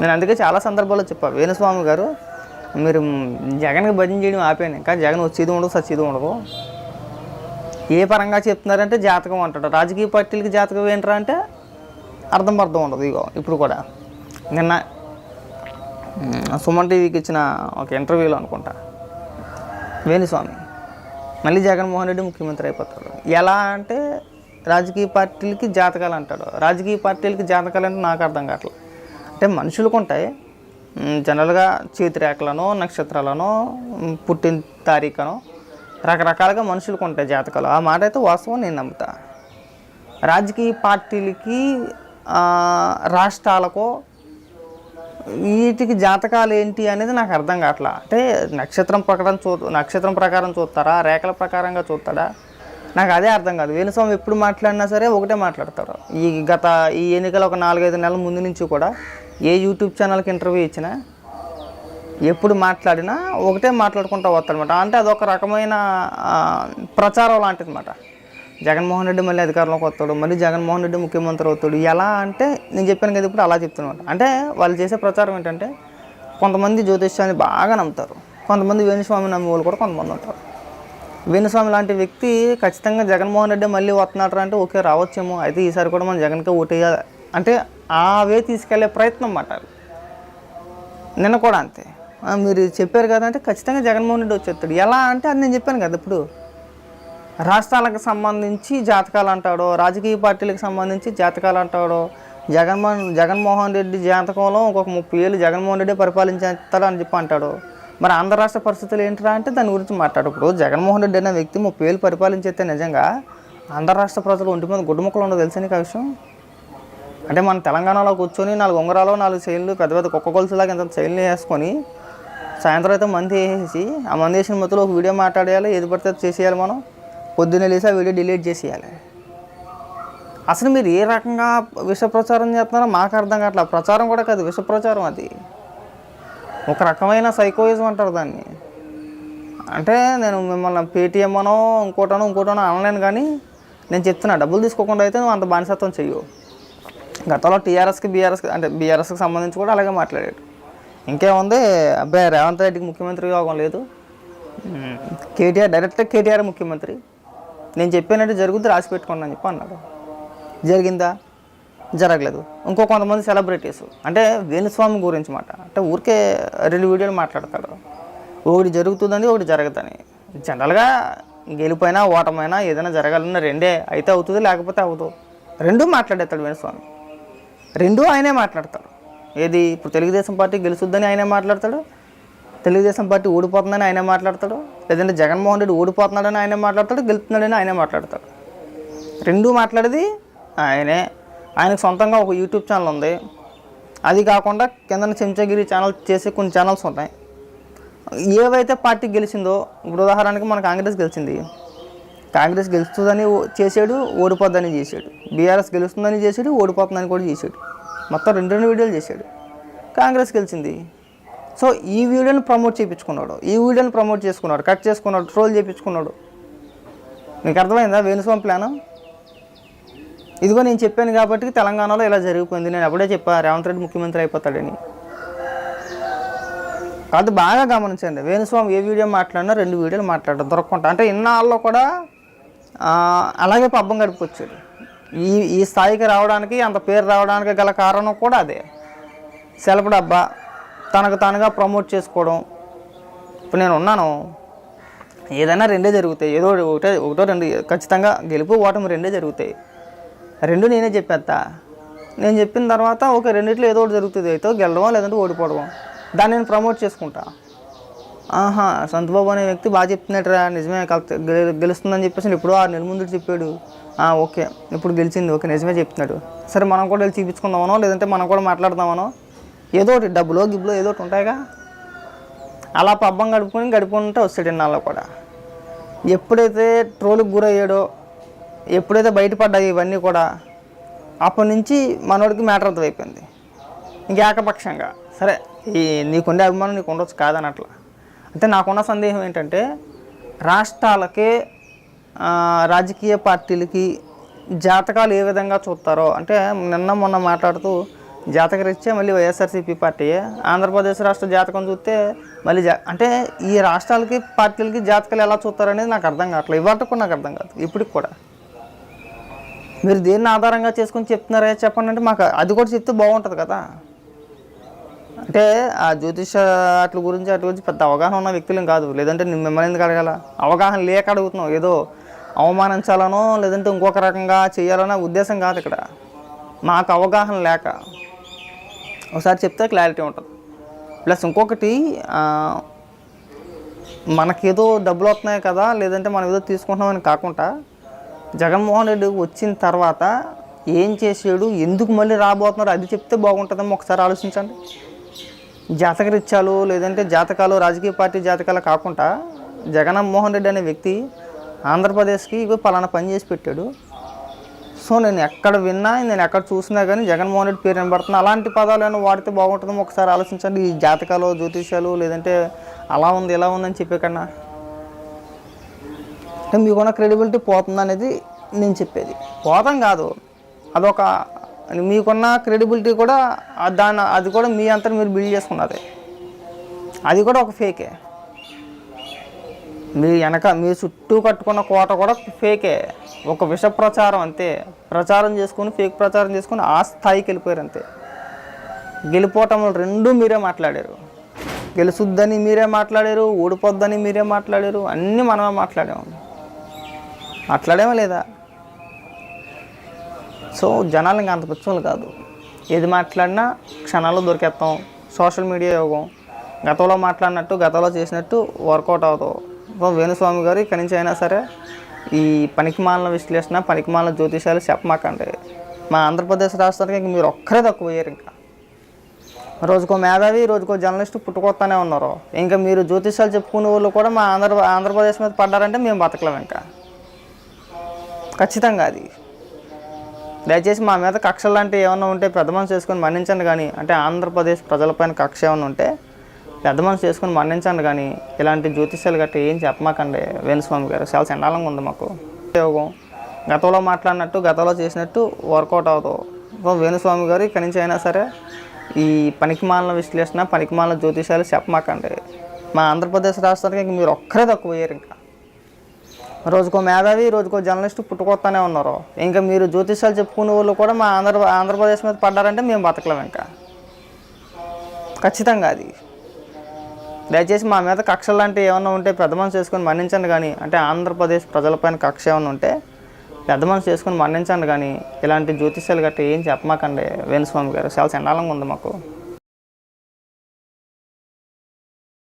నేను అందుకే చాలా సందర్భాల్లో చెప్పా వేణుస్వామి గారు మీరు జగన్కి భజన చేయడం ఆపాను ఇంకా జగన్ వచ్చేది ఉండదు సచ్చేది ఉండదు. ఏ పరంగా చెప్తున్నారంటే జాతకం అంటాడు. రాజకీయ పార్టీలకి జాతకం ఏంటరా అంటే అర్థం అర్థం ఉండదు ఇగో ఇప్పుడు కూడా. నిన్న సుమన్ టీవీకి ఇచ్చిన ఒక ఇంటర్వ్యూలో అనుకుంటా. వేణుస్వామి మళ్ళీ జగన్మోహన్ రెడ్డి ముఖ్యమంత్రి అయిపోతాడు. ఎలా అంటే రాజకీయ పార్టీలకి జాతకాలు అంటాడు. రాజకీయ పార్టీలకి జాతకాలు అంటే నాకు అర్థం కావట్లేదు అంటే మనుషులకు ఉంటాయి జనరల్గా జనరల్గా చేతిరేఖలను నక్షత్రాలను పుట్టిన తారీఖును రకరకాలుగా మనుషులకు ఉంటాయి జాతకాలు. ఆ మాట అయితే వాస్తవం నేను నమ్ముతా. రాజకీయ పార్టీలకి రాష్ట్రాలకు వీటికి జాతకాలు ఏంటి అనేది నాకు అర్థం కావట్లా. అంటే నక్షత్రం ప్రకారం చూ నక్షత్రం ప్రకారం చూస్తారా? రేఖల ప్రకారంగా చూస్తాడా? నాకు అదే అర్థం కాదు. వేణుస్వామి ఎప్పుడు మాట్లాడినా సరే ఒకటే మాట్లాడతారు. ఈ గత ఈ ఎన్నికల ఒక నాలుగైదు నెలల ముందు నుంచి కూడా ఏ యూట్యూబ్ ఛానల్కి ఇంటర్వ్యూ ఇచ్చినా ఎప్పుడు మాట్లాడినా ఒకటే మాట్లాడుకుంటూ వస్తాడనమాట అంటే అదొక రకమైన ప్రచారం లాంటిది అనమాట జగన్మోహన్ రెడ్డి మళ్ళీ అధికారంలోకి వస్తాడు మళ్ళీ జగన్మోహన్ రెడ్డి ముఖ్యమంత్రి అవుతాడు. ఎలా అంటే నేను చెప్పాను కదా ఇప్పుడు అలా చెప్తున్నాను. అంటే వాళ్ళు చేసే ప్రచారం ఏంటంటే కొంతమంది జ్యోతిష్యాన్ని బాగా నమ్ముతారు. కొంతమంది వేణుస్వామి నమ్మే వాళ్ళు కూడా కొంతమంది ఉంటారు. వేణుస్వామి లాంటి వ్యక్తి ఖచ్చితంగా జగన్మోహన్ రెడ్డి మళ్ళీ వస్తున్నాడు అంటే ఓకే రావచ్చేమో. అయితే ఈసారి కూడా మనం జగన్కే ఓటేయాలి. అంటే ఆ వే తీసుకెళ్ళే ప్రయత్నం అన్నమాట నిన్న కూడా అంతే. మీరు చెప్పారు కదా అంటే ఖచ్చితంగా జగన్మోహన్ రెడ్డి వచ్చేస్తాడు. ఎలా అంటే అది నేను చెప్పాను కదా ఇప్పుడు. రాష్ట్రాలకు సంబంధించి జాతకాలు అంటాడో రాజకీయ పార్టీలకు సంబంధించి జాతకాలు అంటాడో జగన్మోహన్ జగన్మోహన్ రెడ్డి జాతకంలో ఇంకొక ముప్పై ఏళ్ళు జగన్మోహన్ రెడ్డి పరిపాలించేస్తాడు అని చెప్పి అంటాడు మరి ఆంధ్ర రాష్ట్ర పరిస్థితులు ఏంటిరా అంటే దాని గురించి మాట్లాడు. ఇప్పుడు జగన్మోహన్ రెడ్డి అనే వ్యక్తి ముప్పై ఏళ్ళు పరిపాలించేస్తే నిజంగా ఆంధ్ర రాష్ట్ర ప్రజలు ఒంటి మీద గుడ్డు ముక్కలు ఉండదు తెలిసిన విషయం? అంటే మన తెలంగాణలో కూర్చొని నాలుగు ఉంగరాలు నాలుగు చైన్లు పెద్ద పెద్ద కుక్క గొలుసులాగా ఇంత శైలిని వేసుకొని సాయంత్రం అయితే మంది వేసేసి ఆ మంది వేసిన మొత్తంలో ఒక వీడియో మాట్లాడేయాలి ఏది పడితే అది చేసేయాలి మనం. పొద్దున్నే లేసి ఆ వీడియో డిలీట్ చేసేయాలి. అసలు మీరు ఏ రకంగా విష ప్రచారం చేస్తున్నారో మాకు అర్థం కావట్లేదు. ప్రచారం కూడా కాదు విష ప్రచారం అది. ఒక రకమైన సైకోయిజం అంటారు దాన్ని. అంటే నేను మిమ్మల్ని పేటీఎం అనో ఇంకోటనో ఇంకోటనో అనలేను కానీ నేను చెప్తున్నా డబ్బులు తీసుకోకుండా అయితే నువ్వు అంత బానిసత్వం చెయ్యవు. గతంలో టీఆర్ఎస్కి బీఆర్ఎస్కి అంటే బీఆర్ఎస్కి సంబంధించి కూడా అలాగే మాట్లాడాడు. ఇంకేముంది? అబ్బాయి రేవంత్ రెడ్డికి ముఖ్యమంత్రి యోగం లేదు. కేటీఆర్ డైరెక్ట్ కేటీఆర్ ముఖ్యమంత్రి. నేను చెప్పినట్టు జరుగుద్ది రాసి పెట్టుకోండి అని చెప్పి అన్నాడు. జరిగిందా? జరగలేదు. ఇంకో కొంతమంది సెలబ్రిటీస్. అంటే వేణుస్వామి గురించి మాట. అంటే ఊరికే రెండు వీడియోలు మాట్లాడతాడు. ఒకటి జరుగుతుందని ఒకటి జరగదని. జనరల్గా గెలిపోయినా ఓటమైనా ఏదైనా జరగాలన్నా రెండే అయితే అవుతుంది లేకపోతే అవుతుంది రెండూ మాట్లాడేస్తాడు వేణుస్వామి. రెండూ ఆయనే మాట్లాడతాడు. ఏది? ఇప్పుడు తెలుగుదేశం పార్టీ గెలుస్తుందని ఆయనే మాట్లాడతాడు. తెలుగుదేశం పార్టీ ఓడిపోతుందని ఆయనే మాట్లాడతాడు. లేదంటే జగన్మోహన్ రెడ్డి ఓడిపోతున్నాడని ఆయనే మాట్లాడతాడు గెలుస్తున్నాడని ఆయనే మాట్లాడతాడు. రెండూ మాట్లాడేది ఆయనే. ఆయనకు సొంతంగా ఒక యూట్యూబ్ ఛానల్ ఉంది. అది కాకుండా కింద చెంచగిరి ఛానల్ చేసే కొన్ని ఛానల్స్ ఉన్నాయి. ఏవైతే పార్టీ గెలిచిందో ఇప్పుడు ఉదాహరణకి మన కాంగ్రెస్ గెలిచింది. కాంగ్రెస్ గెలుస్తుందని ఓ- చేసాడు ఓడిపోద్దని చేశాడు. బీఆర్ఎస్ గెలుస్తుందని చేశాడు ఓడిపోతుందని కూడా చేశాడు. మొత్తం రెండు రెండు వీడియోలు చేశాడు. కాంగ్రెస్ గెలిచింది. సో ఈ వీడియోని ప్రమోట్ చేయించుకున్నాడు. ఈ వీడియోని ప్రమోట్ చేసుకున్నాడు కట్ చేసుకున్నాడు ట్రోల్ చేయించుకున్నాడు. మీకు అర్థమైందా? వేణుస్వామి ప్లాన్? ఇదిగో నేను చెప్పాను కాబట్టి తెలంగాణలో ఇలా జరిగిపోయింది. నేను అప్పుడే చెప్పా రేవంత్ రెడ్డి ముఖ్యమంత్రి అయిపోతాడని. కాదు బాగా గమనించండి. వేణుస్వామి ఏ వీడియో మాట్లాడినా రెండు వీడియోలు మాట్లాడడం దొరకకుండా. అంటే ఇన్నాళ్ళలో కూడా అలాగే పబ్బం గడిపొచ్చాడు. ఈ ఈ స్థాయికి రావడానికి అంత పేరు రావడానికి గల కారణం కూడా అదే. సెలవు డబ్బా తనకు తానుగా ప్రమోట్ చేసుకోవడం. ఇప్పుడు నేను ఉన్నాను. ఏదైనా రెండే జరుగుతాయి. ఏదో ఒకటే ఒకటో రెండు ఖచ్చితంగా గెలుపు ఓటమి రెండే జరుగుతాయి. రెండు నేనే చెప్పేస్తా నేను చెప్పిన తర్వాత ఒక రెండిట్లో ఏదో ఒకటి జరుగుతుంది. అయితే గెలవడం లేదంటే ఓడిపోవడం దాన్ని నేను ప్రమోట్ చేసుకుంటా. ఆహా సంతబాబు అనే వ్యక్తి బాగా చెప్తున్నట్రా నిజమే గెలుస్తుందని చెప్పేసి ఇప్పుడు ఆరు నెలల ముందు చెప్పాడు. ఓకే. ఇప్పుడు గెలిచింది. ఓకే నిజమే చెప్తున్నాడు. సరే మనం కూడా వెళ్ళి చూపించుకుందామనో లేదంటే మనం కూడా మాట్లాడదామనో ఏదో ఒకటి డబ్బులో గిబ్బులో ఏదో ఒకటి ఉంటాయిగా. అలా పబ్బం గడుపుకొని గడుపుకుంటే వస్తాడు ఇన్నాళ్ళు కూడా. ఎప్పుడైతే ట్రోల్కి గురయ్యాడో ఎప్పుడైతే బయటపడ్డాయి ఇవన్నీ కూడా అప్పటి నుంచి మనోడికి మ్యాటర్ అర్థమైపోయింది ఇంక ఏకపక్షంగా సరే ఈ నీకుండే అభిమానం నీకు ఉండొచ్చు కాదని అట్లా అంటే నాకున్న సందేహం ఏంటంటే రాష్ట్రాలకే రాజకీయ పార్టీలకి జాతకాలు ఏ విధంగా చూస్తారో అంటే నిన్న మొన్న మాట్లాడుతూ జాతకరీత్యా మళ్ళీ వైఎస్ఆర్సీపీ పార్టీ ఆంధ్రప్రదేశ్ రాష్ట్ర జాతకం చూస్తే మళ్ళీ జా అంటే ఈ రాష్ట్రాలకి పార్టీలకి జాతకాలు ఎలా చూస్తారనేది నాకు అర్థం కావట్లేదు. ఇవాళ కూడా నాకు అర్థం కాదు ఇప్పటికి కూడా మీరు దేన్ని ఆధారంగా చేసుకొని చెప్తున్నారా చెప్పండి అంటే మాకు అది కూడా చెప్తే బాగుంటుంది కదా. అంటే ఆ జ్యోతిష అట్ల గురించి అట్ల గురించి పెద్ద అవగాహన ఉన్న వ్యక్తులు కాదు. లేదంటే మిమ్మల్ని ఎందుకు అడగాల? అవగాహన లేక అడుగుతున్నాం ఏదో అవమానించాలనో లేదంటే ఇంకొక రకంగా చేయాలనో ఉద్దేశం కాదు ఇక్కడ. మాకు అవగాహన లేక ఒకసారి చెప్తే క్లారిటీ ఉంటుంది. ప్లస్ ఇంకొకటి మనకేదో డబ్బులు వస్తున్నాయి కదా లేదంటే మనం ఏదో తీసుకుంటున్నామని కాకుండా జగన్మోహన్ రెడ్డి వచ్చిన తర్వాత ఏం చేసాడు ఎందుకు మళ్ళీ రాబోతున్నారు? అది చెప్తే బాగుంటుందేమో ఒకసారి ఆలోచించండి. జాతకరిత్యాలు లేదంటే జాతకాలు రాజకీయ పార్టీ జాతకాలు కాకుండా జగన్మోహన్ రెడ్డి అనే వ్యక్తి ఆంధ్రప్రదేశ్కి ఇవి పలానా పని చేసి పెట్టాడు. సో నేను ఎక్కడ విన్నా నేను ఎక్కడ చూసినా కానీ జగన్మోహన్ రెడ్డి పేరు వినబడుతున్నా అలాంటి పదాలు ఏమైనా వాడితే బాగుంటుందో ఒకసారి ఆలోచించండి. ఈ జాతకాలు జ్యోతిష్యాలు లేదంటే అలా ఉంది ఇలా ఉందని చెప్పే కన్నా మీకున్న క్రెడిబిలిటీ పోతుంది అనేది నేను చెప్పేది. పోతాం కాదు. అదొక మీకున్న క్రెడిబిలిటీ కూడా దాని అది కూడా మీ అంతా మీరు బిల్డ్ చేసుకున్నది. అది కూడా ఒక ఫేకే మీ వెనక మీ చుట్టూ కట్టుకున్న కోట కూడా ఫేకే ఒక విష ప్రచారం అంతే. ప్రచారం చేసుకుని ఫేక్ ప్రచారం చేసుకుని ఆ స్థాయికి వెళ్ళిపోయారు అంతే. గెలిపోవటంలో రెండూ మీరే మాట్లాడారు. గెలుసుద్దని మీరే మాట్లాడారు ఓడిపోద్దని మీరే మాట్లాడారు అన్నీ మనమే మాట్లాడాము. మాట్లాడేమో లేదా? సో జనాలు ఇంకా అంత పుచ్చులు కాదు. ఏది మాట్లాడినా క్షణాల్లో దొరికేస్తాం సోషల్ మీడియా యోగం. గతంలో మాట్లాడినట్టు గతంలో చేసినట్టు వర్కౌట్ అవుతావు. సో వేణుస్వామి గారు ఇక్కడి నుంచి అయినా సరే ఈ పనికిమాలిన విశ్లేషణ పనికిమాలిన జ్యోతిషాలు చెప్పమాకండి. మా ఆంధ్రప్రదేశ్ రాష్ట్రానికి ఇంక మీరు ఒక్కరే తక్కువ అయ్యారు ఇంకా. రోజుకో మేధావి రోజుకో జర్నలిస్ట్ పుట్టుకొస్తానే ఉన్నారు. ఇంకా మీరు జ్యోతిషాలు చెప్పుకునే వాళ్ళు కూడా మా ఆంధ్ర ఆంధ్రప్రదేశ్ మీద పడ్డారంటే మేము బతకలేం ఇంకా. ఖచ్చితంగా అది. దయచేసి మా మీద కక్షలు లాంటివి ఏమైనా ఉంటే పెద్ద మనసు చేసుకొని మన్నించండి కానీ అంటే ఆంధ్రప్రదేశ్ ప్రజలపైన కక్ష ఏమన్నా ఉంటే పెద్ద మనసు చేసుకొని మన్నించండి కానీ ఇలాంటి జ్యోతిష్యాలు గట్రా ఏం చెప్పమాకండి వేణుస్వామి గారు. చాలా చండాలంగా ఉంది మాకు. ఉపయోగం గతంలో మాట్లాడినట్టు గతంలో చేసినట్టు వర్కౌట్ అవుతావు సో వేణుస్వామి గారు ఇక్కడి నుంచి అయినా సరే ఈ పనికిమాలిన విశ్లేషణ పనికిమాలిన జ్యోతిషాలు చెప్పమాకండి. మా ఆంధ్రప్రదేశ్ రాష్ట్రానికి ఇంక మీరు ఒక్కరే తక్కువ అయ్యారు ఇంకా. రోజుకో మేధావి రోజుకో జర్నలిస్ట్ పుట్టుకొస్తానే ఉన్నారు. ఇంకా మీరు జ్యోతిష్యాలు చెప్పుకునే వాళ్ళు కూడా మా ఆంధ్ర ఆంధ్రప్రదేశ్ మీద పడ్డారంటే మేము బతకలేము ఇంకా. ఖచ్చితంగా అది. దయచేసి మా మీద కక్షలు లాంటివి ఏమన్నా ఉంటే పెద్ద మనసు చేసుకొని మన్నించండి కానీ అంటే ఆంధ్రప్రదేశ్ ప్రజలపైన కక్ష ఏమన్నా ఉంటే పెద్ద మనసు చేసుకొని మన్నించండి కానీ ఇలాంటి జ్యోతిష్యాలు గట్రా ఏం చెప్పమాకండి వేణుస్వామి గారు. చాలా చండాలంగా ఉంది మాకు.